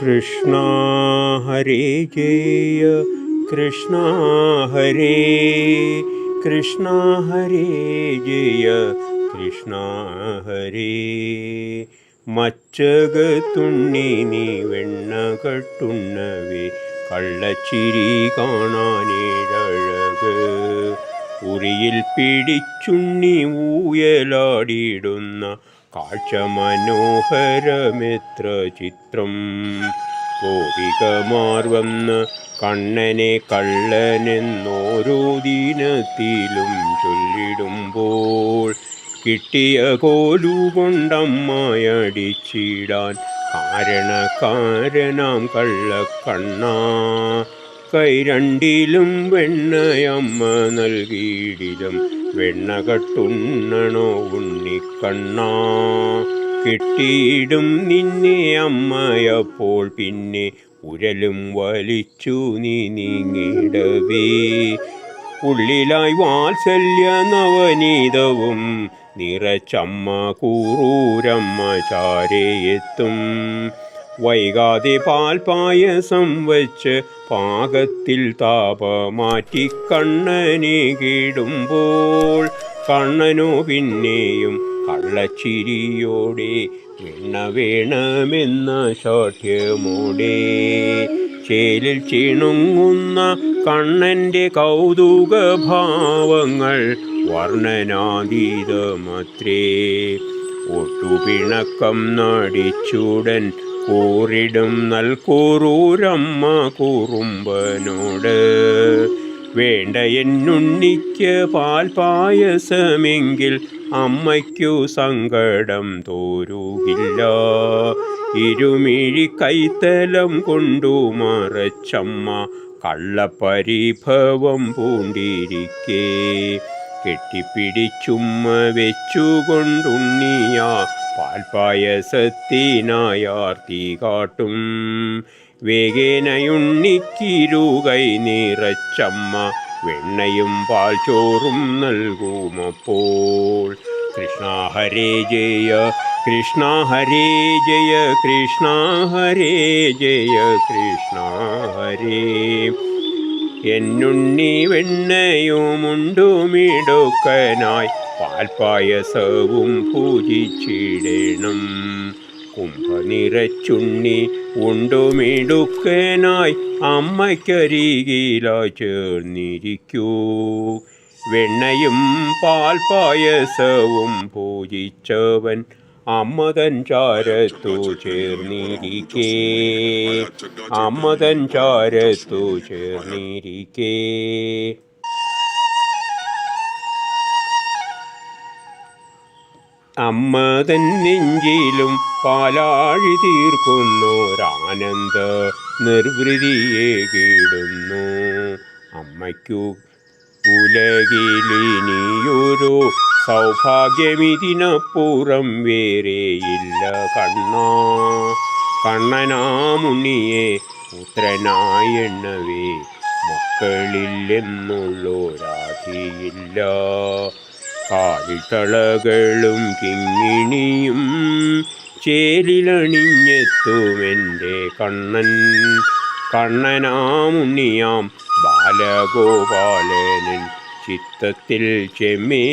കൃഷ്ണ ഹരേ ജയ കൃഷ്ണ ഹരേ കൃഷ്ണ ഹരേ ജയ കൃഷ്ണ ഹരേ. മച്ചകത്തുണ്ണി നീ വെണ്ണ കട്ടുണ്ണവേ കള്ളച്ചിരി കാണാനേഴഴക്. ഉറിയിൽ പിടിച്ചുണ്ണി ഊയലാടിയിടുന്ന കാഴ്ച മനോഹരമെത്ര ചിത്രം ഗോപികമാർ വന്ന് കണ്ണനെ കള്ളനെന്നോരോ ദിനത്തിലും ചൊല്ലിടുമ്പോൾ കിട്ടിയ കോലുകൊണ്ടമ്മയടിച്ചിടാൻ കാരണക്കാരനാം കള്ളക്കണ്ണ. കൈ രണ്ടിലും വെണ്ണയമ്മ നൽകിയിടിലും വെണ്ണ കട്ടുണ്ണണോ ഉണ്ണിക്കണ്ണ? കിട്ടിയിടും നിന്നെ അമ്മയപ്പോൾ പിന്നെ ഉരലും വലിച്ചു നീ നീങ്ങിടവേ. ഉള്ളിലായി വാത്സല്യ നവനീതവും നിറച്ചമ്മ കൂറൂരമ്മ ചാരയെത്തും. വൈകാതെ പാൽപായസം വച്ച് പാകത്തിൽ താപമാറ്റി കണ്ണനെ കിടുമ്പോൾ കണ്ണനോ പിന്നെയും കള്ളച്ചിരിയോടെ വെണ്ണ വേണമെന്ന ശാഠ്യമോടെ ചേലിൽ ചിണുങ്ങുന്ന കണ്ണന്റെ കൗതുകഭാവങ്ങൾ വർണനാതീതമത്രേ. ഒട്ടുപിണക്കം നടിച്ചൂടൻ കൂറിടും നൽകൂറൂരമ്മ കൂറുമ്പനോട്. വേണ്ട എന്നുണ്ണിക്ക് പാൽപായസമെങ്കിൽ അമ്മയ്ക്കു സങ്കടം തോരുകില്ല. ഇരുമിഴി കൈത്തലം കൊണ്ടു മറച്ചമ്മ കള്ളപരിഭവം പൂണ്ടിരിക്കേ. കെട്ടിപ്പിടിച്ചുമ്മ വെച്ചുകൊണ്ടുണ്ണിയ പാൽപായസത്തിനായാർത്തി കാട്ടും. വേഗേനയുണ്ണിക്കിരുകൈ നിറച്ചമ്മ വെണ്ണയും പാൽ ചോറും നൽകുമപ്പോൾ. കൃഷ്ണ ഹരേ ജയ കൃഷ്ണ ഹരേ ജയ കൃഷ്ണ ഹരേ ജയ കൃഷ്ണ ഹരേ. എന്നുണ്ണി വെണ്ണയുമുണ്ടുമിടുക്കനായി പാൽപായസവും പൂജിച്ചിടണം. കുംഭ നിറച്ചുണ്ണി ഉണ്ടുമിടുക്കനായി അമ്മയ്ക്കരികിലായി ചേർന്നിരിക്കൂ. വെണ്ണയും പാൽപായസവും പൂജിച്ചവൻ അമ്മതൻ ചാരത്തു ചേർന്നിരിക്കേ. അമ്മതൻ ചാരത്തു ചേർന്നിരിക്കേ. അമ്മ തൻ നെഞ്ചിലും പാലാഴി തീർക്കുന്നോരാനന്ദ നിർവൃതിയെ കീടുന്നു അമ്മയ്ക്കു ഉലകിലിനിയൊരു സൗഭാഗ്യമിതിനപ്പുറം വേറെയില്ല കണ്ണ. കണ്ണനാമുണ്ണിയെ പുത്രനായി എണ്ണവേ. മക്കളില്ലെന്നുള്ളൊരാധിയില്ല. കാലിത്തളകളും കിങ്ങിണിയും ചേലിലണിഞ്ഞെത്തുമെന്റെ കണ്ണൻ. കണ്ണനാമുണ്ണിയാം ബാലഗോപാലനൻ ചിത്തത്തിൽ ചെമ്മേ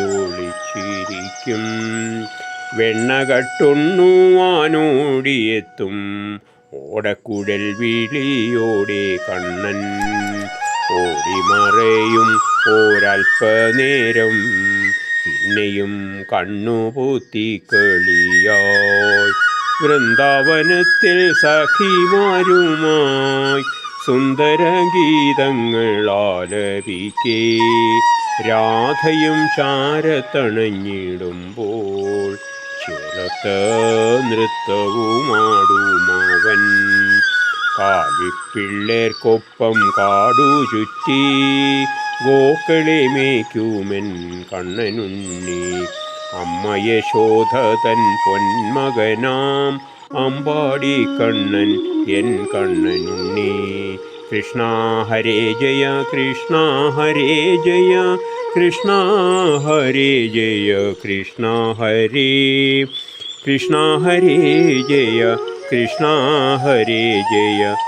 ഒളിച്ചിരിക്കും. വെണ്ണ കട്ടുണ്ണുവാനോടിയെത്തും ഓടക്കുഴൽ വിളിയോടെ കണ്ണൻ. ഓടിമറയും ഒരൽപ്പനേരം പിന്നെയും കണ്ണുപൂത്തി കളിയായി. വൃന്ദാവനത്തിൽ സഖിമാരുമായി സുന്ദര ഗീതങ്ങൾ ആലപിക്കേ രാധയും ചാരത്തണഞ്ഞിടുമ്പോൾ ചുരത്ത് നൃത്തവുമാടുമവൻ. കാലിപ്പിള്ളേർക്കൊപ്പം കാടു ചുറ്റി ഗോക്കളെ മേക്കുമെൻ കണ്ണനുണ്ണി. അമ്മയെ ശോധതൻ പൊന്മകനാം. അമ്പാടി കണ്ണൻ എൻ കണ്ണനുണ്ണി. കൃഷ്ണ ഹരേ ജയ കൃഷ്ണ ഹരേ ജയ കൃഷ്ണ ഹരേ ജയ കൃഷ്ണ ഹരേ. കൃഷ്ണ ഹരേ ജയ കൃഷ്ണ ഹരേ ജയ